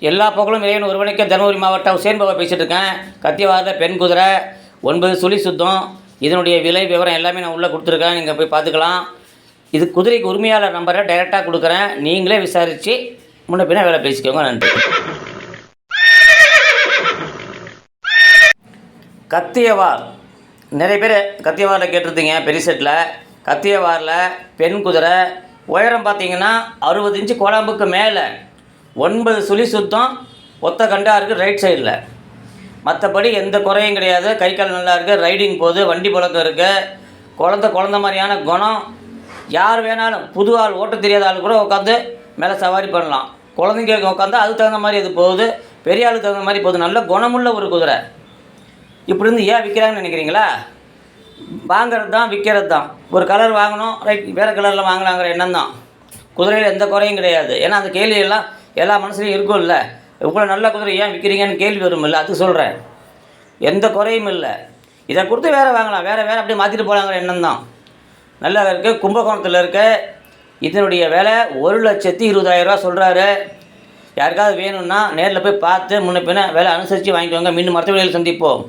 எல்லா புகழும் இறைவன் ஒருவனுக்கே. தருமபுரி மாவட்டம் ஹுசேன் பாபா பேசிகிட்டு இருக்கேன். கத்தியவாரில் பெண் குதிரை ஒன்பது சுழி சுத்தம். இதனுடைய விலை விவரம் எல்லாமே நான் உள்ளே கொடுத்துருக்கேன். நீங்கள் போய் பார்த்துக்கலாம். இது குதிரைக்கு உரிமையாளர் நம்பரை டைரெக்டாக கொடுக்குறேன். நீங்களே விசாரித்து முன்ன பின்ன வேலை பேசிக்கோங்க. நன்றி. கத்தியவார் நிறைய பேர் கத்தியவாரில் கேட்டிருந்தீங்க பெரிய செட்டில் கத்தியவாரில் பெண் குதிரை. உயரம் பார்த்தீங்கன்னா அறுபது இன்ச்சு குழம்புக்கு மேலே. ஒன்பது சுழி சுத்தம் ஒத்த கண்டாக இருக்குது ரைட் சைடில் மற்றபடி எந்த குறையும் கிடையாது. கை கால் நல்லா இருக்குது ரைடிங் போகுது வண்டி பழக்கம் இருக்குது குழந்த குழந்த மாதிரியான குணம். யார் வேணாலும் புது ஆள் ஓட்ட தெரியாத ஆள் கூட உட்காந்து மேலே சவாரி பண்ணலாம். குழந்தைங்க உட்காந்து அதுக்கு தகுந்த மாதிரி இது போகுது. பெரிய ஆளுக்கு தகுந்த மாதிரி போகுது. நல்ல குணமுள்ள ஒரு குதிரை. இப்படி இருந்து ஏன் விற்கிறாங்கன்னு நினைக்கிறீங்களா? வாங்கிறது தான் விற்கிறது தான். ஒரு கலர் வாங்கணும் ரைட் வேறு கலரில் வாங்கலாங்கிற எண்ணம் தான். குதிரையில் எந்த குறையும் கிடையாது. ஏன்னா அந்த கேள்வியெல்லாம் எல்லா மனசுலையும் இருக்கும்ல. இவ்வளோ நல்ல குதிரை ஏன் விற்கிறீங்கன்னு கேள்வி வரும்ல அது சொல்கிறேன் எந்த குறையும் இல்லை. இதை கொடுத்து வேறு வாங்கலாம். வேறு வேறு அப்படியே மாற்றிட்டு போகலாங்கிற எண்ணம் தான். நல்லா இருக்குது கும்பகோணத்தில் இருக்க இதனுடைய விலை ஒரு லட்சத்தி இருபதாயிரரூவா சொல்கிறாரு யாருக்காவது வேணும்னா நேரில் போய் பார்த்து முன்ன பின்ன விலை அனுசரித்து வாங்கிக்கோங்க. மீண்டும் மற்ற சந்திப்போம்.